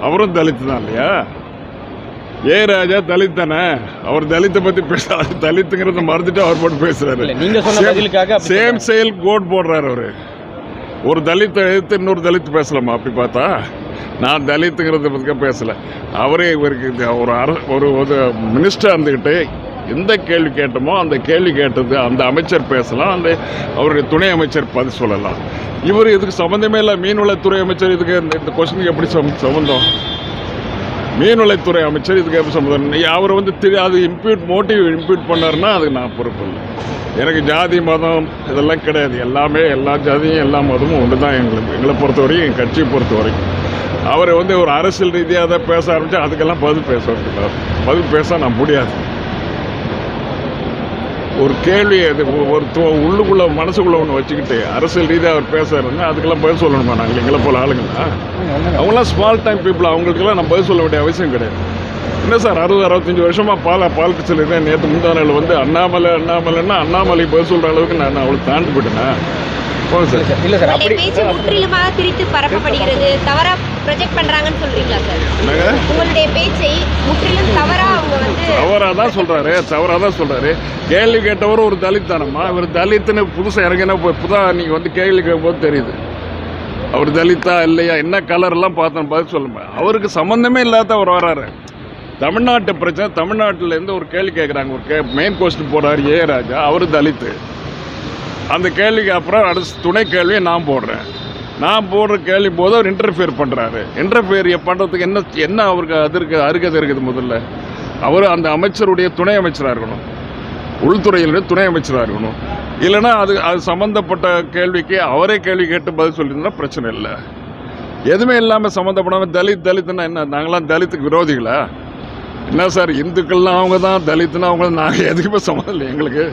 அவரும் தலித் தான் இல்லையா? ஏ ராஜா தலித் தானே அவர் தலித்தை பத்தி பேசுறாரு தலித்துங்கிறத மறந்துட்டு அவர் போட்டு பேசுறாரு. சேம் செயல் கோட் போடுறாரு அவரு. ஒரு தலித்தை எதிர்த்து இன்னொரு தலித் பேசலாமா? அப்படி பார்த்தா நான் தலித்துங்கிறத பற்றி பேசல. அவரே இவருக்கு ஒரு அர ஒரு ஒரு மினிஸ்டர் இருந்துக்கிட்டு எந்த கேள்வி கேட்டோமோ அந்த கேள்வி கேட்டது அந்த அமைச்சர் பேசலாம் அந்த அவருடைய துணை அமைச்சர் பதில் சொல்லலாம். இவர் இதுக்கு சம்மந்தமே இல்லை. மீன்வளத்துறை அமைச்சர் இதுக்கு இந்த- இந்த கொஸ்டினுக்கு எப்படி சம் சம்மந்தம் மீன்வளத்துறை அமைச்சர் இதுக்கு எப்படி சம்மந்தம் அவர் வந்து திரு அது இம்ப்யூட் மோட்டிவ் இம்ப்யூட் பண்ணாருன்னா அதுக்கு நான் பொறுப்பு இல்லை. எனக்கு ஜாதி மதம் இதெல்லாம் கிடையாது. எல்லாமே எல்லா ஜாதியும் எல்லா மதமும் ஒன்று தான் எங்களுக்கு. எங்களை பொறுத்த வரைக்கும் எங்கள் கட்சியை பொறுத்த வரைக்கும். அவர் வந்து ஒரு அரசியல் ரீதியாக தான் பேச ஆரம்பித்தா அதுக்கெல்லாம் பதில் பேச பதில் பேச நான் முடியாது. ஒரு கேள்வி அது ஒரு உள்ளுக்குள்ள மனசுக்குள்ள ஒன்று வச்சுக்கிட்டு அரசியல் ரீதியாக அவர் பேசுறாருன்னா அதுக்கெல்லாம் பதில் சொல்லணுமா நாங்கள் எங்களை போல ஆளுங்களா? அவங்களாம் ஸ்மால் டைம் பீப்புள் அவங்களுக்கெல்லாம் நம்ம பதில் சொல்ல வேண்டிய அவசியம் கிடையாது. என்ன சார் அறுபது அறுபத்தஞ்சு வருஷமா பால பாலிட்டிக்ஸில் இருக்கேன் நேற்று முந்தா நாள் வந்து அண்ணாமலை அண்ணாமலைன்னா அண்ணாமலை பதில் சொல்கிற அளவுக்கு நான் அவளுக்கு தாண்டி போயிட்டேனா? போங்க சார். இல்ல சார் அப்படி முற்றிலுமாக திரித்து பரப்பப்படுகிறது. தவறா ப்ரொஜெக்ட் பண்றாங்கன்னு சொல்றீங்களா சார் உங்களுடைய பேச்சை முற்றிலும் தவறா அவங்க வந்து தவறாக தான் சொல்கிறாரு தவறாக தான் சொல்கிறாரு கேள்வி கேட்டவர் ஒரு தலித் தானம்மா இவர் தலித்துன்னு புதுசாக இறங்கினா புதா நீங்கள் வந்து கேள்வி கேட்கும்போது தெரியுது. அவர் தலித்தா இல்லையா? என்ன கலர்லாம் பார்த்தோம் பதில் சொல்லுங்க அவருக்கு சம்மந்தமே இல்லாத அவர் வராரு. தமிழ்நாட்டு பிரச்சனை தமிழ்நாட்டிலேருந்து ஒரு கேள்வி கேட்குறாங்க. ஒரு கே மெயின் கொஸ்டின் போடுறாரு ஏ ராஜா. அவர் தலித்து. அந்த கேள்விக்கு அப்புறம் அடுத்த துணை கேள்வியை நான் போடுறேன். நான் போடுற கேள்வி போது அவர் இன்டர்ஃபியர் பண்ணுறாரு இன்டர்ஃபியர் பண்ணுறதுக்கு என்ன என்ன அவருக்கு அது இருக்கு அருகதை இருக்குது முதல்ல. அவர் அந்த அமைச்சருடைய துணை அமைச்சராக இருக்கணும். உள்துறையினுடைய துணை அமைச்சராக இருக்கணும். இல்லைன்னா அது அது சம்மந்தப்பட்ட கேள்விக்கு அவரே கேள்வி கேட்டு பதில் சொல்லியிருந்தா பிரச்சனை இல்லை. எதுவுமே இல்லாமல் சம்மந்தப்படாமல் தலித் தலித்துன்னா என்ன? நாங்களாம் தலித்துக்கு விரோதிகளா? என்ன சார் இந்துக்கள்லாம் அவங்க தான் தலித்துனா அவங்க நாங்கள் எதுக்குமே சம்மந்தம் இல்லை எங்களுக்கு?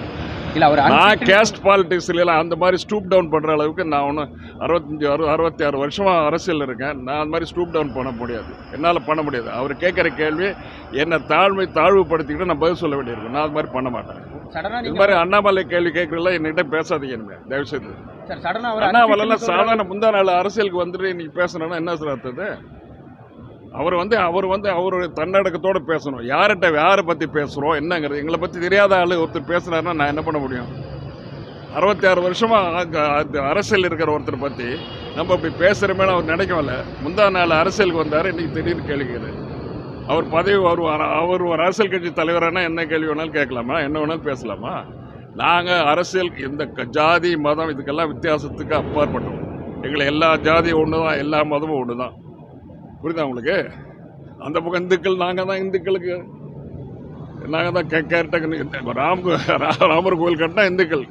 இல்ல அவர் நான் கேஸ்ட் பாலிடிக்ஸ்ல எல்லாம் அந்த மாதிரி ஸ்டூப் டவுன் பண்ற அளவுக்கு நான் ஒன்றும் அறுபத்தஞ்சு அறு அறுபத்தி ஆறு வருஷமா அரசியல் இருக்கேன். நான் அந்த மாதிரி ஸ்டூப் டவுன் பண்ண முடியாது. என்னால் பண்ண முடியாது. அவர் கேட்குற கேள்வி என்னை தாழ்மை தாழ்வுபடுத்திக்கிட்டு நான் பதில் சொல்ல வேண்டியிருக்கும் நான் அது மாதிரி பண்ண மாட்டேன். இது மாதிரி அண்ணாமலை கேள்வி கேட்கறதுல என்கிட்ட பேசாதீங்க தயவு செய்து சார் சடனா அவர் அண்ணாமலைலாம் சாதாரண முந்தா நாள் அரசியலுக்கு வந்துட்டு இன்னைக்கு பேசுறேன்னா என்ன சார் அர்த்தது அவர் வந்து அவர் வந்து அவருடைய தன்னடக்கத்தோடு பேசணும். யார்கிட்ட யாரை பற்றி பேசுகிறோம் என்னங்கிறது எங்களை பற்றி தெரியாத ஆள் ஒருத்தர் பேசுனாருன்னா நான் என்ன பண்ண முடியும்? அறுபத்தி ஆறு வருஷமாக அரசியல் இருக்கிற ஒருத்தர் பற்றி நம்ம அப்படி பேசுகிறோமேனு அவர் நினைக்கல முந்தா நாள் அரசியலுக்கு வந்தார் இன்றைக்கி திடீர்னு கேள்விக்கிறார் அவர் பதவி வருவார் அவர் ஒரு அரசியல் கட்சி தலைவரானா என்ன கேள்வி வேணாலும் கேட்கலாமா? என்ன வேணாலும் பேசலாமா? நாங்கள் அரசியல் இந்த க- ஜாதி மதம் இதுக்கெல்லாம் வித்தியாசத்துக்கு அப்பாற்பட்டோம். எங்களை எல்லா ஜாதியும் ஒன்று தான் எல்லா மதமும் ஒன்று தான் புரியுதா உங்களுக்கு? அந்த பக்கம் இந்துக்கள் நாங்கள் தான் இந்துக்களுக்கு. நாங்கள் தான் கே கேரட்டக்கு ராம் ரா- ராமர் கோவில் கட்டினா இந்துக்கள்.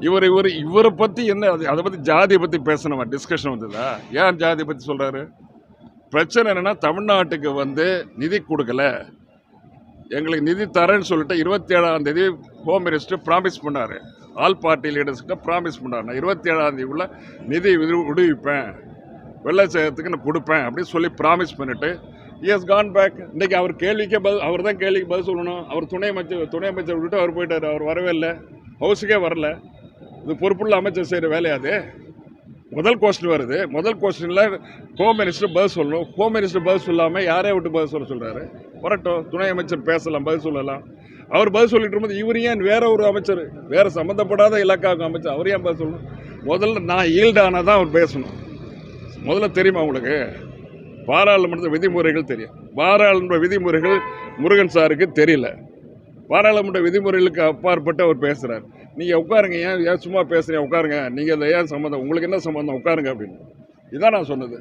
இவர் இவர் இவரை பற்றி என்ன அது அதை பற்றி ஜாதியை பற்றி பேசணுமா? டிஸ்கஷன் வந்ததா? ஏன் ஜாதியை பற்றி சொல்கிறாரு பிரச்சனை என்னென்னா தமிழ்நாட்டுக்கு வந்து நிதி கொடுக்கல. எங்களுக்கு நிதி தரேன்னு சொல்லிட்டு இருபத்தி ஏழாம் தேதி ஹோம் மினிஸ்டர் ப்ராமிஸ் பண்ணார். ஆல் பார்ட்டி லீடர்ஸ்கிட்ட ப்ராமிஸ் பண்ணார். நான் இருபத்தி ஏழாம் நிதி விடு- விடுவிப்பேன். வெள்ளை சேதத்துக்கு நான் கொடுப்பேன் அப்படின்னு சொல்லி ப்ராமிஸ் பண்ணிவிட்டு இஎஸ் கான் பேக் இன்றைக்கி அவர் கேள்விக்கே பதில் அவர் தான் கேள்விக்கு பதில் சொல்லணும். அவர் துணை அமைச்சர் துணை அமைச்சர் விட்டு அவர் போயிட்டார். அவர் வரவே இல்லை. ஹவுஸுக்கே வரல. இது பொறுப்புள்ள அமைச்சர் செய்கிற வேலையாது முதல் கொஸ்டின் வருது. முதல் கொஸ்டினில் ஹோம் மினிஸ்டர் பதில் சொல்லணும். ஹோம் மினிஸ்டர் பதில் சொல்லாமல் யாரே விட்டு பதில் சொல்ல சொல்கிறாரு வரட்டும். துணை அமைச்சர் பேசலாம் பதில் சொல்லலாம். அவர் பதில் சொல்லிட்டு இருக்கும்போது இவர் ஏன் வேற ஒரு அமைச்சர் வேறு சம்மந்தப்படாத இலாக்காவுக்கு அமைச்சர் அவர் ஏன் பதில் சொல்லணும்? முதல்ல நான் ஈல்டானால் தான் அவர் பேசணும். முதல்ல தெரியுமா உங்களுக்கு? பாராளுமன்ற விதிமுறைகள் தெரியும். பாராளுமன்ற விதிமுறைகள் முருகன் சாருக்கு தெரியல. பாராளுமன்ற விதிமுறைகளுக்கு அப்பாற்பட்டு அவர் பேசுகிறார் நீங்கள் உட்காருங்க ஏன் ஏன் சும்மா பேசுறீங்க? உட்காருங்க. நீங்கள் அதை ஏன் சம்மந்தம் உங்களுக்கு என்ன சம்மந்தம்? உட்காருங்க அப்படின்னு. இதான் நான் சொன்னது.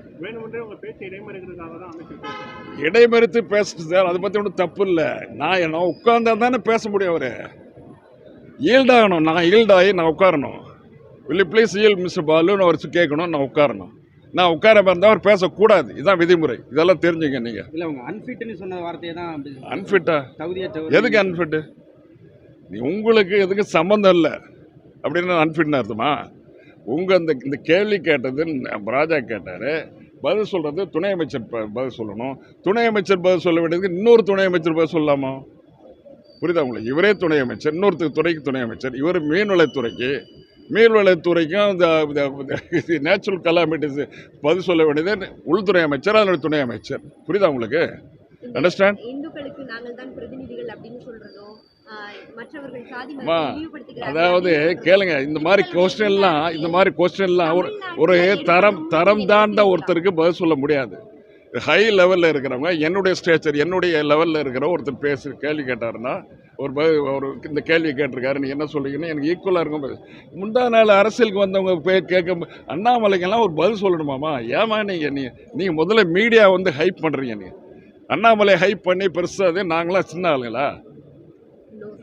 இடைமறித்து பேசுறது சார் அதை பற்றி ஒன்றும் தப்பு இல்லை. நான் நான் உட்கார்ந்தா தானே பேச முடியும் அவர். ஈல்டாகணும். நான் ஈல்டாகி நான் உட்காரணும். Will ப்ளீஸ் ஈல் மிஸ்டர் பாலுன்னு அவர் கேட்கணும் நான் உட்காரணும். நான் உட்கார இருந்தால் அவர் பேசக்கூடாது. இதுதான் விதிமுறை. இதெல்லாம் தெரிஞ்சுங்க நீங்கள் இல்ல உங்க அன்ஃபிட்னு சொன்ன வார்த்தையை தான் அன்ஃபிட்டா எதுக்கு அன்ஃபிட்டு நீ உங்களுக்கு எதுக்கு சம்மந்தம் இல்லை. அப்படின்னு அன்ஃபிட்னு அர்த்தமா? உங்கள் இந்த இந்த கேள்வி கேட்டது ராஜா கேட்டார். பதில் சொல்கிறது துணை அமைச்சர் ப- பதில் சொல்லணும். துணை அமைச்சர் பதில் சொல்ல வேண்டியதுக்கு இன்னொரு துணை அமைச்சர் பதில் சொல்லலாமா? புரியுதா உங்களுக்கு? இவரே துணை அமைச்சர் இன்னொருத்தர் துறைக்கு துணை அமைச்சர். இவர் மீன்வளத்துறைக்கு நீர்வளத்துறைக்கும் இந்த நேச்சுரல் கலாமிட்டிஸ் பதில் சொல்ல வேண்டியது. உள்துறை அமைச்சர் அதனுடைய துணை அமைச்சர். புரியுதா உங்களுக்கு? அண்டர்ஸ்டாண்ட் அதாவது கேளுங்க இந்த மாதிரி கொஸ்டின்லாம் இந்த மாதிரி கொஸ்டின்லாம் ஒரு ஒரு தரம் தரம் தாண்ட ஒருத்தருக்கு பதில் சொல்ல முடியாது. ஹை லெவலில் இருக்கிறவங்க என்னுடைய ஸ்டேச்சர் என்னுடைய லெவலில் இருக்கிற ஒருத்தர் பேசு கேள்வி கேட்டாருன்னா ஒரு ஒரு இந்த கேள்வி கேட்டிருக்காரு. நீ என்ன சொல்றீங்கன்னு எனக்கு ஈக்குவலாக இருக்கும் முந்தா நாள் அரசியலுக்கு வந்தவங்க பே கேட்க அண்ணாமலைக்கெல்லாம் ஒரு பதில் சொல்லணுமாமா? ஏமா நீங்கள் நீ நீங்கள் முதல்ல மீடியா வந்து ஹைப் பண்ணுறீங்க நீ அண்ணாமலை ஹைப் பண்ணி பெருசாக நாங்களாம் சின்ன ஆளுங்களா?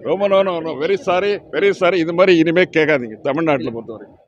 ரொம்ப no no very sorry very sorry இது மாதிரி இனிமேல் கேட்காதீங்க தமிழ்நாட்டில் பொறுத்தவரைக்கும்.